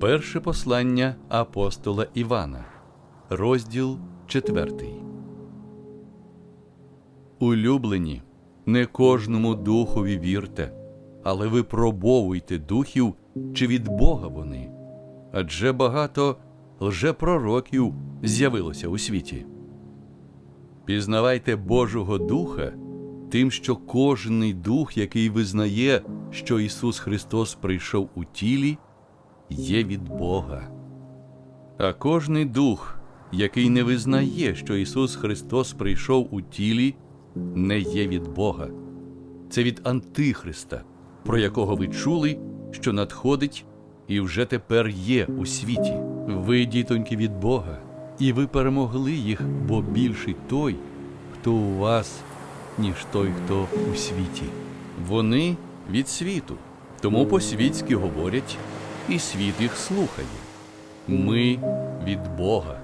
Перше послання апостола Івана, розділ 4. Улюблені, не кожному духові вірте, але випробовуйте духів, чи від Бога вони. Адже багато лжепророків з'явилося у світі. Пізнавайте Божого Духа тим, що кожний дух, який визнає, що Ісус Христос прийшов у тілі, є від Бога. А кожний дух, який не визнає, що Ісус Христос прийшов у тілі, не є від Бога. Це від Антихриста, про якого ви чули, що надходить і вже тепер є у світі. Ви, дітоньки, від Бога, і ви перемогли їх, бо більший той, хто у вас, ніж той, хто у світі. Вони від світу, тому по-світськи говорять, і світ їх слухає. Ми від Бога.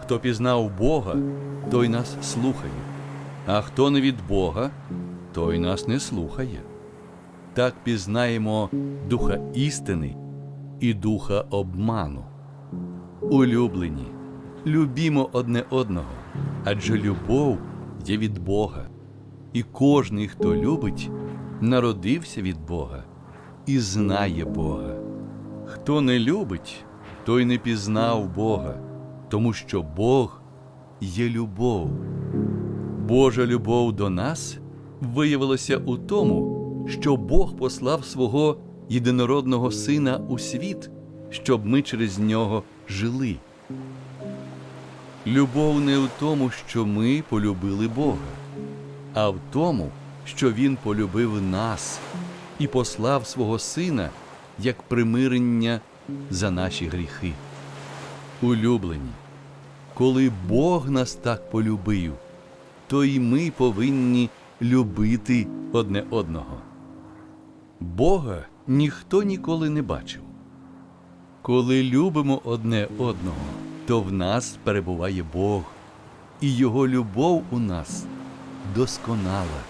Хто пізнав Бога, той нас слухає, а хто не від Бога, той нас не слухає. Так пізнаємо духа істини і духа обману. Улюблені, любімо одне одного, адже любов є від Бога, і кожний, хто любить, народився від Бога і знає Бога. Хто не любить, той не пізнав Бога, тому що Бог є любов. Божа любов до нас виявилася у тому, що Бог послав свого єдинородного Сина у світ, щоб ми через нього жили. Любов не у тому, що ми полюбили Бога, а в тому, що Він полюбив нас і послав свого Сина як примирення за наші гріхи. Улюблені, коли Бог нас так полюбив, то й ми повинні любити одне одного. Бога ніхто ніколи не бачив. Коли любимо одне одного, то в нас перебуває Бог, і Його любов у нас досконала.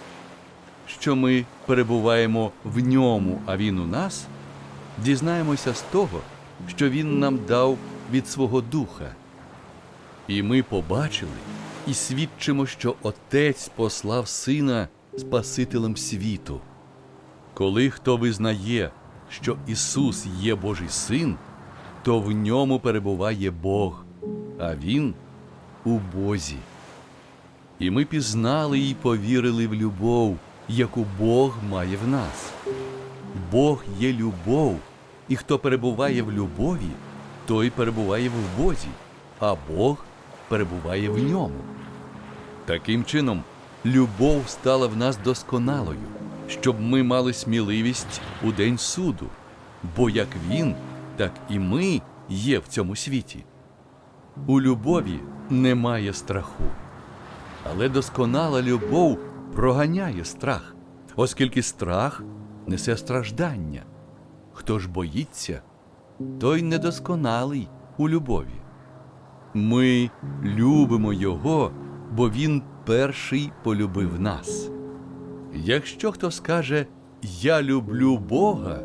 Що ми перебуваємо в ньому, а Він у нас, дізнаємося з того, що Він нам дав від свого Духа. І ми побачили і свідчимо, що Отець послав Сина Спасителем світу. Коли хто визнає, що Ісус є Божий Син, то в ньому перебуває Бог, а Він у Бозі. І ми пізнали і повірили в любов, яку Бог має в нас. Бог є любов, і хто перебуває в любові, той перебуває в Бозі, а Бог перебуває в ньому. Таким чином, любов стала в нас досконалою, щоб ми мали сміливість у день суду, бо як він, так і ми є в цьому світі. У любові немає страху, але досконала любов проганяє страх, оскільки страх несе страждання. Хто ж боїться, той недосконалий у любові. Ми любимо Його, бо Він перший полюбив нас. Якщо хто скаже Я люблю Бога,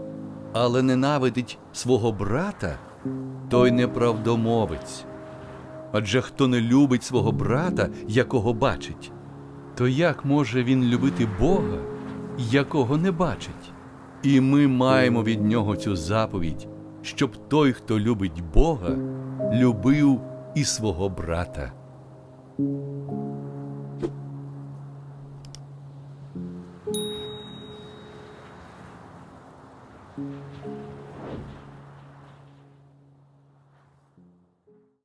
але ненавидить свого брата, той неправдомовець. Адже хто не любить свого брата, якого бачить, то як може він любити Бога, якого не бачить? І ми маємо від нього цю заповідь, щоб той, хто любить Бога, любив і свого брата.